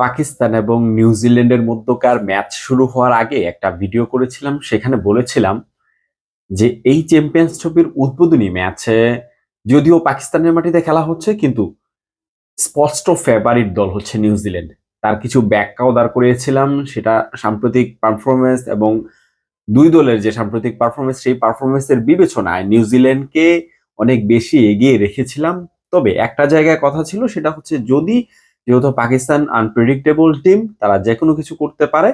পাকিস্তান এবং নিউজিল্যান্ডের মধ্যকার ম্যাচ শুরু হওয়ার আগে একটা ভিডিও করেছিলাম, সেখানে বলেছিলাম যে এই চ্যাম্পিয়ন্স ট্রফির উদ্বোধনী ম্যাচে যদিও পাকিস্তানের মাটিতে খেলা হচ্ছে, কিন্তু স্পষ্ট ফেভারিট দল হচ্ছে নিউজিল্যান্ড তার কিছু ব্যাখ্যাও দাঁড় করিয়েছিলাম, সেটা সাম্প্রতিক পারফরমেন্স এবং দুই দলের যে সাম্প্রতিক পারফরমেন্স সেই পারফরমেন্সের বিবেচনায় নিউজিল্যান্ডকে অনেক বেশি এগিয়ে রেখেছিলাম। তবে একটা জায়গায় কথা ছিল, সেটা হচ্ছে যদি যেহেতু পাকিস্তান আনপ্রেডিক্টেবল টিম তারা যে কোনো কিছু করতে পারে,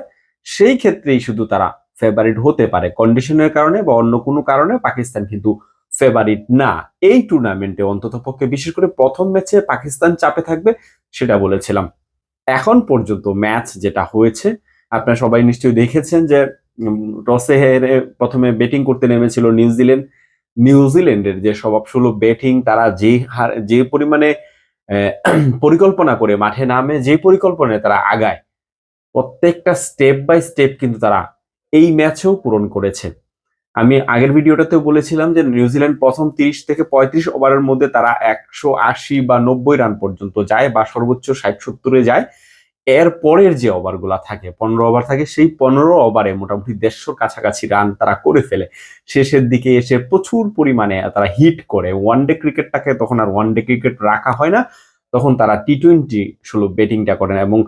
সেই ক্ষেত্রেই শুধু তারা ফেভারিট হতে পারে। কন্ডিশনের কারণে বা অন্য কোনো কারণে পাকিস্তান কিন্তু ফেভারিট না। এই টুর্নামেন্টে অন্তত পক্ষে বিশেষ করে প্রথম ম্যাচে পাকিস্তান চাপে থাকবে, সেটা বলেছিলাম। এখন পর্যন্ত ম্যাচ যেটা হয়েছে, আপনারা সবাই নিশ্চয়ই দেখেছেন যে টসে হেরে প্রথমে ব্যাটিং করতে নেমেছিল নিউজিল্যান্ড। নিউজিল্যান্ডের যে স্বভাব স্বভাবসুলভ ব্যাটিং তারা যে হার, যে পরিমাণে পরিকল্পনা করে মাঠে নামে যে পরিকল্পনায় তারা আগায়, প্রত্যেকটা স্টেপ বাই স্টেপ কিন্তু তারা এই ম্যাচেও পূরণ করেছে। আমি আগের ভিডিওটাতেও বলেছিলাম যে নিউজিল্যান্ড প্রথম তিরিশ থেকে পঁয়ত্রিশ ওভারের মধ্যে তারা একশো আশি বা নব্বই রান পর্যন্ত যায় বা সর্বোচ্চ ষাট সত্তরে যায়। এর পরের যে ওভারগুলা থাকে, পনেরো ওভার থাকে, সেই পনেরো ওভারে মোটামুটি দেড়শোর কাছাকাছি রান তারা করে ফেলে। শেষের দিকে এসে প্রচুর পরিমাণে তারা হিট করে। ওয়ান ডে ক্রিকেটটাকে তখন আর ওয়ান ডে ক্রিকেট রাখা হয় না। তখন তারা টি টোয়েন্টি শুধু ব্যাটিংটা করেন এবং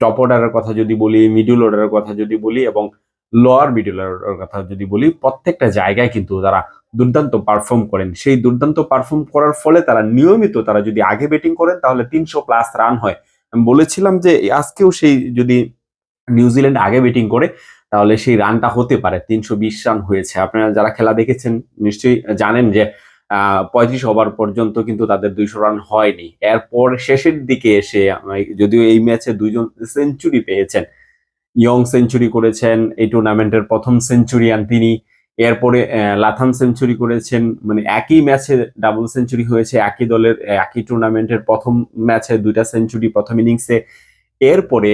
টপ অর্ডারের কথা যদি বলি মিডল অর্ডারের কথা যদি বলি এবং লোয়ার মিডল অর্ডারের কথা যদি বলি, প্রত্যেকটা জায়গায় কিন্তু তারা দুর্দান্ত পারফর্ম করেন। সেই দুর্দান্ত পারফর্ম করার ফলে তারা নিয়মিত তারা যদি আগে ব্যাটিং করেন, তাহলে তিনশো প্লাস রান হয়। বলেছিলাম যে আজকেও সেই যদি নিউজিল্যান্ড আগে ব্যাটিং করে, তাহলে সেই রানটা হতে পারে। তিনশো বিশ রান হয়েছে। আপনারা যারা খেলা দেখেছেন, নিশ্চয়ই জানেন যে পঁয়ত্রিশ ওভার পর্যন্ত কিন্তু তাদের দুইশো রান হয়নি। এরপর শেষের দিকে এসে, যদিও এই ম্যাচে দুইজন সেঞ্চুরি পেয়েছেন। ইয়ং সেঞ্চুরি করেছেন, এই টুর্নামেন্টের প্রথম সেঞ্চুরিয়ান তিনি। এরপরে লাথাম সেঞ্চুরি করেছেন মানে একই ম্যাচে ডাবল সেঞ্চুরি হয়েছে, একই দলের একই টুর্নামেন্টের প্রথম ম্যাচে দুইটা সেঞ্চুরি প্রথম ইনিংসে এরপরে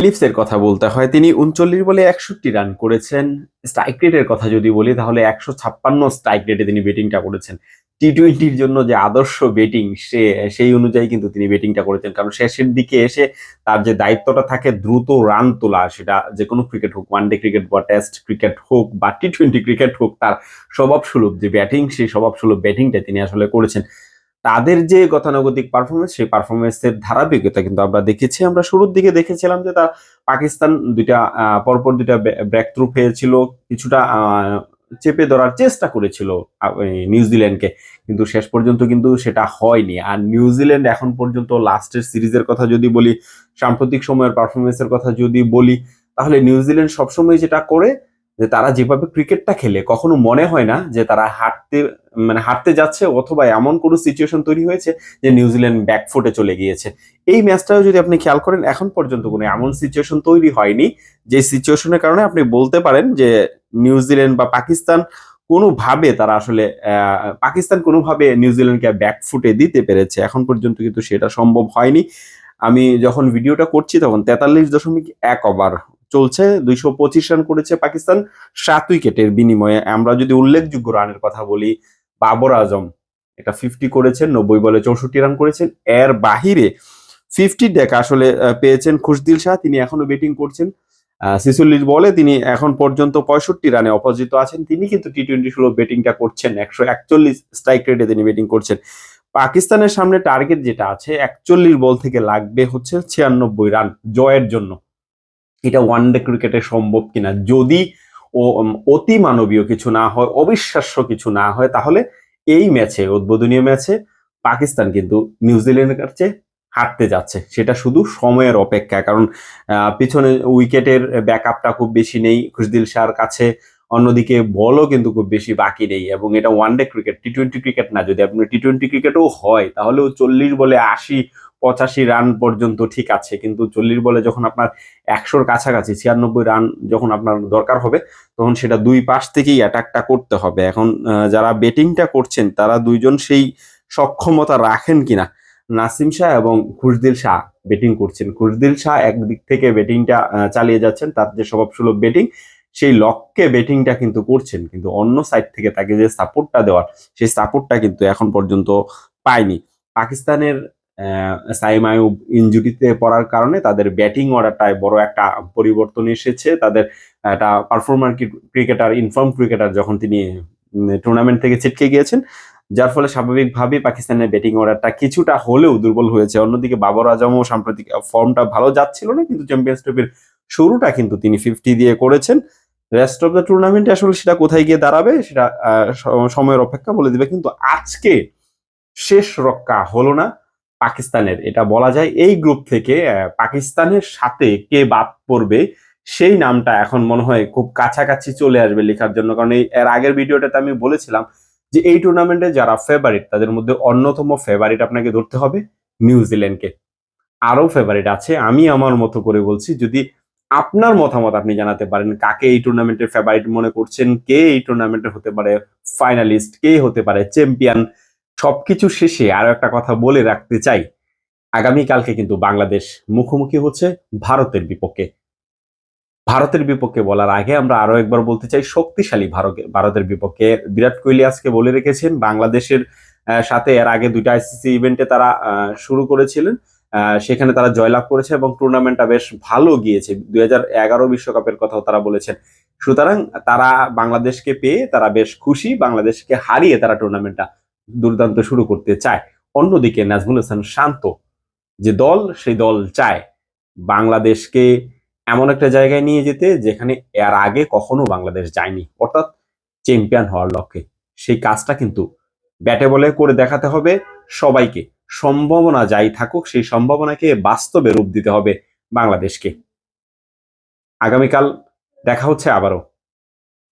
ফিলিপসের কথা বলতে হয়, তিনি উনচল্লিশ বলে একষট্টি রান করেছেন। স্ট্রাইক রেটের কথা যদি বলি, তাহলে একশো ছাপ্পান্ন স্ট্রাইক রেটে তিনি ব্যাটিংটা করেছেন। টি টোয়েন্টির জন্য যে আদর্শ ব্যাটিং সে, সেই অনুযায়ী কিন্তু তিনি ব্যাটিংটা করেছেন। কারণ শেষের দিকে এসে তার যে দায়িত্বটা থাকে, দ্রুত রান তোলা, সেটা যে কোনো ক্রিকেট হোক ওয়ান ডে ক্রিকেট বা টেস্ট ক্রিকেট হোক বা টি টোয়েন্টি ক্রিকেট হোক, তার স্বভাব সুলভ। যে ব্যাটিং সেই স্বভাব সুলভ ব্যাটিংটা তিনি আসলে করেছেন। তাদের যে গতানুগতিক পারফরমেন্স সেই পারফরমেন্সের ধারাবাহিকতা কিন্তু আমরা দেখেছি। আমরা শুরুর দিকে দেখেছিলাম যে তার পাকিস্তান দুইটা পরপর দুইটা ব্রেক থ্রু পেয়েছিল। কিছুটা চেপে ধরার চেষ্টা করেছিল নিউজিল্যান্ডকে কিন্তু শেষ পর্যন্ত কিন্তু সেটা হয়নি। আর নিউজিল্যান্ড এখন পর্যন্ত লাস্টের সিরিজের কথা যদি বলি, সাম্প্রতিক সময়ের পারফরমেন্সের কথা যদি বলি, তাহলে নিউজিল্যান্ড সবসময় যেটা করে, যে তারা যেভাবে ক্রিকেটটা খেলে, কখনো মনে হয় না যে তারা হাঁটতে মানে হাঁটতে যাচ্ছে অথবা এমন কোনো সিচুয়েশন তৈরি হয়েছে যে নিউজিল্যান্ড ব্যাকফুটে চলে গিয়েছে। এই ম্যাচটাও যদি আপনি খেয়াল করেন, এখন পর্যন্ত কোনো এমন সিচুয়েশন তৈরি হয়নি, যে সিচুয়েশনের কারণে আপনি বলতে পারেন যে নিউজিল্যান্ড বা পাকিস্তান কোনোভাবে তারা আসলে পাকিস্তান কোনোভাবে নিউজিল্যান্ডকে ব্যাকফুটে দিতে পেরেছে। এখন পর্যন্ত কিন্তু সেটা সম্ভব হয়নি। আমি যখন ভিডিওটা করছি তখন তেতাল্লিশ দশমিক এক ওভার চলছে, দুইশো পঁচিশ রান করেছে পাকিস্তান, সাত উইকেটের বিনিময়ে। আমরা যদি উল্লেখযোগ্য রানের কথা বলি, বাবর আজম এটা ফিফটি করেছেন, নব্বই বলে চৌষট্টি রান করেছেন। এর বাহিরে ফিফটি ডেক আসলে পেয়েছেন খুশদিল শাহ, তিনি এখনও ব্যাটিং করছেন। ছিচল্লিশ বলে তিনি এখন পর্যন্ত পঁয়ষট্টি রানে অপরাজিত আছেন। তিনি কিন্তু টি টোয়েন্টি ষোলো ব্যাটিংটা করছেন। একশো একচল্লিশ স্ট্রাইক রেটে তিনি ব্যাটিং করছেন। পাকিস্তানের সামনে টার্গেট যেটা আছে, একচল্লিশ বল থেকে লাগবে হচ্ছে ছিয়ানব্বই রান জয়ের জন্য। এটা ওয়ান ডে ক্রিকেটে সম্ভব কিনা? যদি ও অতি মানবীয় কিছু না হয়, অবিশ্বাস্য কিছু না হয়, তাহলে এই ম্যাচে, উদ্বোধনীয় ম্যাচে পাকিস্তান কিন্তু নিউজিল্যান্ডের কাছে হারতে যাচ্ছে। সেটা শুধু সময়ের অপেক্ষা। কারণ পিছনে উইকেটের ব্যাকআপটা খুব বেশি নেই। খুশদিল শাহর কাছে অন্যদিকে বলও কিন্তু খুব বেশি বাকি নেই। এবং এটা one day cricket T twenty cricket না। যদি আপনার টি টোয়েন্টি ক্রিকেটও হয়, তাহলেও চল্লিশ বলে আশি, পঁচাশি রান পর্যন্ত ঠিক আছে। কিন্তু চল্লিশ বলে যখন আপনার একশোর কাছাকাছি, ছিয়ানব্বই রান যখন আপনার দরকার হবে, তখন সেটা দুই পাশ থেকেই অ্যাটাকটা করতে হবে। এখন যারা ব্যাটিংটা করছেন, তারা দুইজন সেই সক্ষমতা রাখেন কিনা নাসিম শাহ এবং খুশদিল শাহ ব্যাটিং করছেন। খুশদিল শাহ একদিক থেকে ব্যাটিংটা চালিয়ে যাচ্ছেন, তার যে স্বভাবসুলভ ব্যাটিং সেই লক্ষ্যে ব্যাটিংটা কিন্তু করছেন, কিন্তু অন্য সাইড থেকে তাকে যে সাপোর্টটা দেওয়ার, সেই সাপোর্টটা কিন্তু এখন পর্যন্ত পায়নি। পাকিস্তানের সাইম আয়ুব ইঞ্জুরিতে পড়ার কারণে তাদের ব্যাটিং অর্ডারটায় বড় একটা পরিবর্তন এসেছে। তাদের একটা পারফর্মার ক্রিকেটার ইনফর্ম ক্রিকেটার যখন তিনি টুর্নামেন্ট থেকে ছিটকে গিয়েছেন যার ফলে স্বাভাবিকভাবে পাকিস্তানের ব্যাটিং অর্ডারটা কিছুটা হলেও দুর্বল হয়েছে। অন্যদিকে বাবর আজমও সাম্প্রতিক ফর্মটা ভালো যাচ্ছিল না, কিন্তু চ্যাম্পিয়ন্স ট্রফির শুরুটা কিন্তু তিনি ফিফটি দিয়ে করেছেন। রেস্ট অফ দ্য টুর্নামেন্টে আসলে সেটা কোথায় গিয়ে দাঁড়াবে, সেটা সময়ের অপেক্ষা বলে দিবে, কিন্তু আজকে শেষ রক্ষা হলো না পাকিস্তানের। এটা বলা যায় এই গ্রুপ থেকে পাকিস্তানের সাথে কে বাদ পড়বে সেই নামটা এখন মনে হয় খুব কাছাকাছি চলে আসবে লেখার জন্য। কারণ এই, এর আগের ভিডিওটাতে আমি বলেছিলাম যে এই টুর্নামেন্টে যারা ফেভারিট তাদের মধ্যে অন্যতম ফেভারিট আপনাকে ধরতে হবে নিউজিল্যান্ডকে আরও ফেভারিট আছে, আমি আমার মতো করে বলছি, যদি আপনার মতামত আপনি জানাতে পারেন কাকে এই টুর্নামেন্টের ফেভারিট মনে করছেন, কে এই টুর্নামেন্টে হতে পারে ফাইনালিস্ট কে হতে পারে চ্যাম্পিয়ন সবকিছু শেষে আরও একটা কথা বলে রাখতে চাই। আগামীকালকে কিন্তু বাংলাদেশ মুখোমুখি হচ্ছে ভারতের বিপক্ষে। ভারতের বিপক্ষে বলার আগে আমরা আরও একবার বলতে চাই, শক্তিশালী ভারত- ভারতের বিপক্ষে বিরাট কোহলি আজকে বলে রেখেছেন, বাংলাদেশের সাথে এর আগে দুইটা আইসিসি ইভেন্টে তারা শুরু করেছিলেন সেখানে তারা জয়লাভ করেছে এবং টুর্নামেন্টটা বেশ ভালো গিয়েছে। দুই বিশ্বকাপের কথাও তারা বলেছেন। সুতরাং তারা বাংলাদেশকে পেয়ে তারা বেশ খুশি, বাংলাদেশকে হারিয়ে তারা টুর্নামেন্টটা দুর্দান্ত শুরু করতে চায়। অন্যদিকে নাজমুল হাসান শান্ত যে দল, সেই দল চায় বাংলাদেশকে এমন একটা জায়গায় নিয়ে যেতে যেখানে এর আগে কখনো বাংলাদেশ যায়নি। অর্থাৎ চ্যাম্পিয়ন হওয়ার লক্ষ্যে। সেই কাজটা কিন্তু ব্যাটে বলে করে দেখাতে হবে সবাইকে। সম্ভাবনা যাই থাকুক, সেই সম্ভাবনাকে বাস্তবে রূপ দিতে হবে বাংলাদেশকে। আগামীকাল দেখা হচ্ছে আবারও।